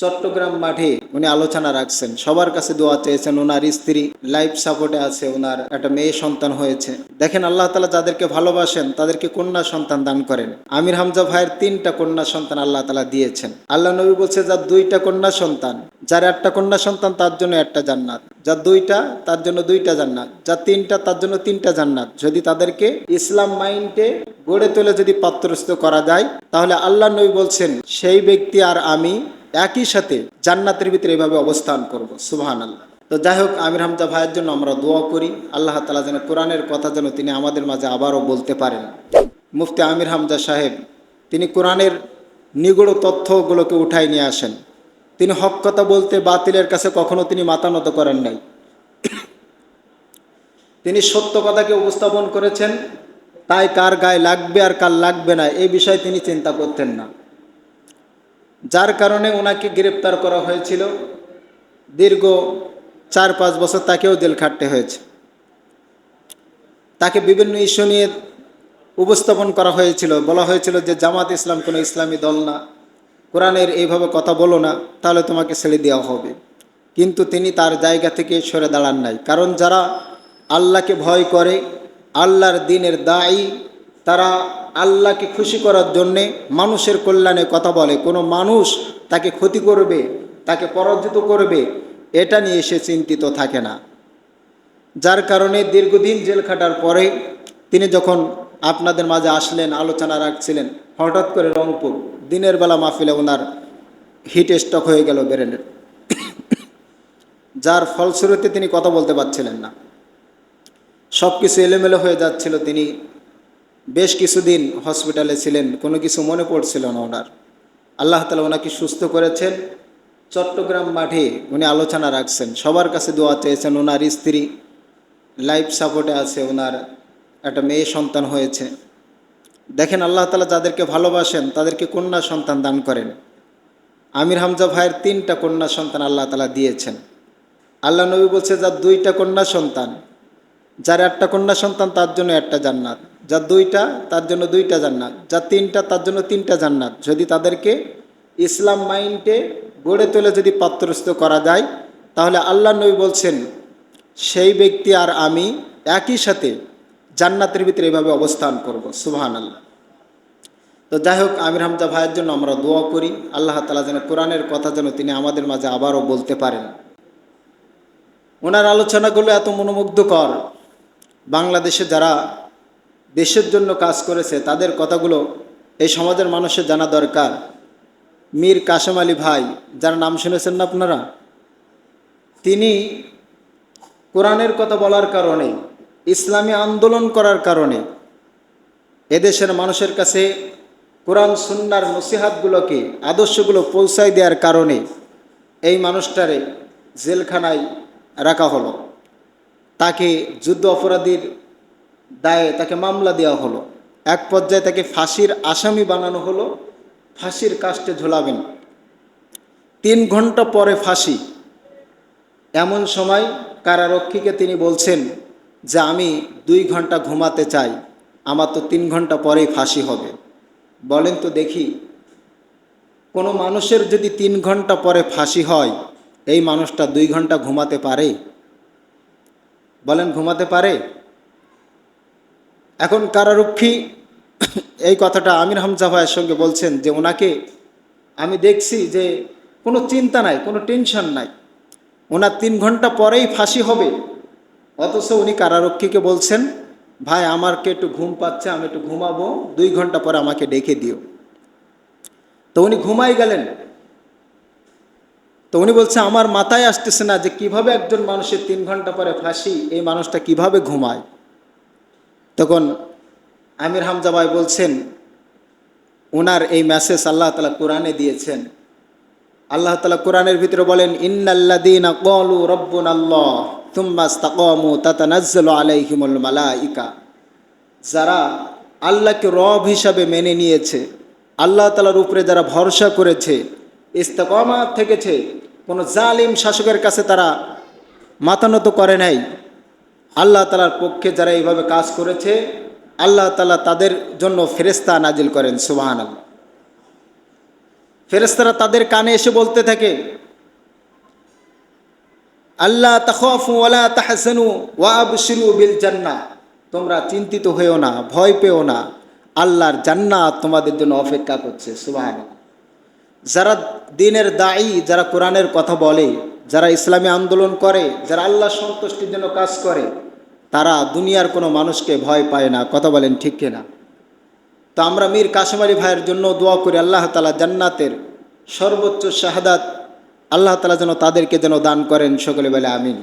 চট্টগ্রাম মাঠে উনি আলোচনা রাখছেন। সবার কাছে দোয়া চেয়েছেন ওনার স্ত্রী লাইফ সাপোর্টে আছে ওনার একটা মেয়ে সন্তান হয়েছে। দেখেন আল্লাহ তালা যাদেরকে ভালোবাসেন, তাদেরকে কন্যা সন্তান দান করেন। আমির হামজা ভাইয়ের তিনটা কন্যা সন্তান আল্লাহ তালা দিয়েছেন। আল্লাহ নবী বলছে, যার দুইটা কন্যা সন্তান, যার একটা কন্যা সন্তান তার জন্য একটা জান্নাত, যার দুইটা তার জন্য দুইটা জান্নাত, যার তিনটা তার জন্য তিনটা জান্নাত। যদি তাদেরকে ইসলাম মাইন্ডে গড়ে তোলে যদি পাত্রস্থ করা যায়, তাহলে আল্লাহ নবী বলছেন, সেই ব্যক্তি আর আমি একই সাথে জান্নাতের ভিতরে এভাবে অবস্থান করব। সুবহান আল্লাহ তো যাই হোক, আমির হামজা ভাইয়ের জন্য আমরা দোয়া করি। আল্লাহ তালা যেন কোরআনের কথা যেন তিনি আমাদের মাঝে আবারও বলতে পারেন। মুফতি আমির হামজা সাহেব, তিনি কোরআনের নিগূঢ় তথ্যগুলোকে উঠাই নিয়ে আসেন। তিনি হক কথা বলতে বাতিলের কাছে কখনো তিনি মাথা নত করেন নাই। তিনি সত্য কথাকে উপস্থাপন করেছেন। তাই কার গায়ে লাগবে আর কার লাগবে না, এই বিষয়ে তিনি চিন্তা করতেন না। যার কারণে ওনাকে গ্রেপ্তার করা হয়েছিল। দীর্ঘ চার পাঁচ বছর তাকেও জেল খাটতে হয়েছে। তাকে বিভিন্ন ইস্যু নিয়ে উপস্থাপন করা হয়েছিল। বলা হয়েছিল যে, জামাত ইসলাম কোনো ইসলামী দল না। কোরআনের এইভাবে কথা বলো না, তাহলে তোমাকে ছেড়ে দেওয়া হবে। কিন্তু তিনি তার জায়গা থেকে সরে দাঁড়ান নাই। কারণ যারা আল্লাহকে ভয় করে আল্লাহর দিনের দায়ী, তারা আল্লাহকে খুশি করার জন্যে মানুষের কল্যাণে কথা বলে। কোনো মানুষ তাকে ক্ষতি করবে, তাকে পরাজিত করবে, এটা নিয়ে সে চিন্তিত থাকে না। যার কারণে দীর্ঘদিন জেল খাটার পরে তিনি যখন আপনাদের মাঝে আসলেন, আলোচনা রাখছিলেন, হঠাৎ করে রংপুর, দিনের বেলা মাহফিলে ওনার হিট স্টক হয়ে গেল ব্রেনের যার ফলশ্রুতিতে তিনি কথা বলতে পারছিলেন না। সব কিছু এলোমেলো হয়ে যাচ্ছিল তিনি। বেশ কিছুদিন হসপিটালে ছিলেন, কোনো কিছু মনে পড়ছিল না ওনার। আল্লাহ তালা ওনাকে সুস্থ করেছেন। চট্টগ্রাম মাঠে উনি আলোচনা রাখছেন, সবার কাছে দোয়া চেয়েছেন ওনার স্ত্রী। লাইফ সাপোর্টে আছে ওনার, একটা মেয়ে সন্তান হয়েছে। দেখেন আল্লাহ তালা যাদেরকে ভালোবাসেন, তাদেরকে কন্যা সন্তান দান করেন। আমির হামজা ভাইয়ের তিনটা কন্যা সন্তান আল্লাহ তালা দিয়েছেন। আল্লাহ নবী বলছে, যার দুইটা কন্যা সন্তান যার একটা কন্যা সন্তান, তার জন্য একটা জান্নাত। যার দুইটা, তার জন্য দুইটা জান্নাত। যার তিনটা, তার জন্য তিনটা জান্নাত। যদি তাদেরকে ইসলাম মাইন্ডে গড়ে তোলে যদি পাত্রস্থ করা যায়, তাহলে আল্লাহ নবী বলছেন, সেই ব্যক্তি আর আমি একই সাথে জান্নাতের ভিতরে এভাবে অবস্থান করব। সুবহান আল্লাহ তো যাই হোক, আমির হামজা ভাইয়ের জন্য আমরা দোয়া করি। আল্লাহ তালা যেন কোরআনের কথা যেন তিনি আমাদের মাঝে আবারও বলতে পারেন। ওনার আলোচনাগুলো এত মনোমুগ্ধকর। বাংলাদেশে যারা দেশের জন্য কাজ করেছে, তাদের কথাগুলো এই সমাজের মানুষের জানা দরকার। মীর কাশেম আলী ভাই, যার নাম শুনেছেন না আপনারা? তিনি কোরআনের কথা বলার কারণে, ইসলামী আন্দোলন করার কারণে, এদেশের মানুষের কাছে কোরআন, সুন্নার নসিহাতগুলোকে, আদর্শগুলো পৌঁছায় দেওয়ার কারণে এই মানুষটারে জেলখানায় রাখা হলো। তাকে যুদ্ধ অপরাধীর দায়ে তাকে মামলা দেওয়া হলো। এক পর্যায়ে তাকে ফাঁসির আসামি বানানো হলো। ফাঁসির কাস্টে ঝোলাবেন। তিন ঘণ্টা পরে ফাঁসি। এমন সময় কারারক্ষীকে তিনি বলছেন যে, আমি দুই ঘণ্টা ঘুমাতে চাই। আমার তো তিন ঘণ্টা পরেই ফাঁসি হবে। বলেন তো দেখি, কোনো মানুষের যদি তিন ঘণ্টা পরে ফাঁসি হয়, এই মানুষটা দুই ঘণ্টা ঘুমাতে পারে? বলেন, ঘুমাতে পারে? এখন কারারক্ষী এই কথাটা আমির হামজা ভাইয়ের সঙ্গে বলছেন যে ওনাকে আমি দেখছি যে কোনো চিন্তা নাই, কোনো টেনশন নাই। ওনার তিন ঘণ্টা পরেই ফাঁসি হবে। অথচ উনি কারারক্ষীকে বলছেন, ভাই আমাকে একটু ঘুম পাচ্ছে, আমি একটু ঘুমাবো, দুই ঘণ্টা পরে আমাকে ডেকে দিও। তো উনি ঘুমাই গেলেন। তো উনি বলছে, আমার মাথায় আসতেছে না যে কীভাবে একজন মানুষের তিন ঘণ্টা পরে ফাঁসি, এই মানুষটা কীভাবে ঘুমায়? তখন আমির হামজা ভাই বলছেন ওনার এই মেসেজ আল্লাহ তালা কোরআনে দিয়েছেন। আল্লাহ তালা কোরআনের ভিতরে বলেন ইন্নাল্লাদিন রব্বুন আল্লাহ যারা আল্লাহকে রব হিসাবে মেনে নিয়েছে, আল্লাহ তালার উপরে যারা ভরসা করেছে ইস্তেকমাত থেকেছে। কোনো জালিম শাসকের কাছে তারা মাথানত করে নাই। আল্লাহ তালার পক্ষে যারা এইভাবে কাজ করেছে, আল্লাহ তালা তাদের জন্য ফেরেস্তা নাজিল করেন সুবাহান ফেরেস্তারা তাদের কানে এসে বলতে থাকে আল্লাহ তখফু ওয়ালা তাহসানু ওয়া আবশিরু বিল জান্না তোমরা চিন্তিত হয়েও না, ভয় পেও না। আল্লাহর জান্নাত তোমাদের জন্য অপেক্ষা করছে, সুবহানাল্লাহ। যারা দিনের দায়ী, যারা কোরআনের কথা বলে, যারা ইসলামী আন্দোলন করে, যারা আল্লাহ সন্তুষ্টির জন্য কাজ করে, তারা দুনিয়ার কোনো মানুষকে ভয় পায় না। কথা বলেন ঠিক কিনা? তো আমরা মীর কাশিম আলী ভাইয়ের জন্য দোয়া করি, আল্লাহ তালা জান্নাতের সর্বোচ্চ শাহাদাত, আল্লাহ তালা যেন তাদেরকে যেন দান করেন সকলে বলে আমিন।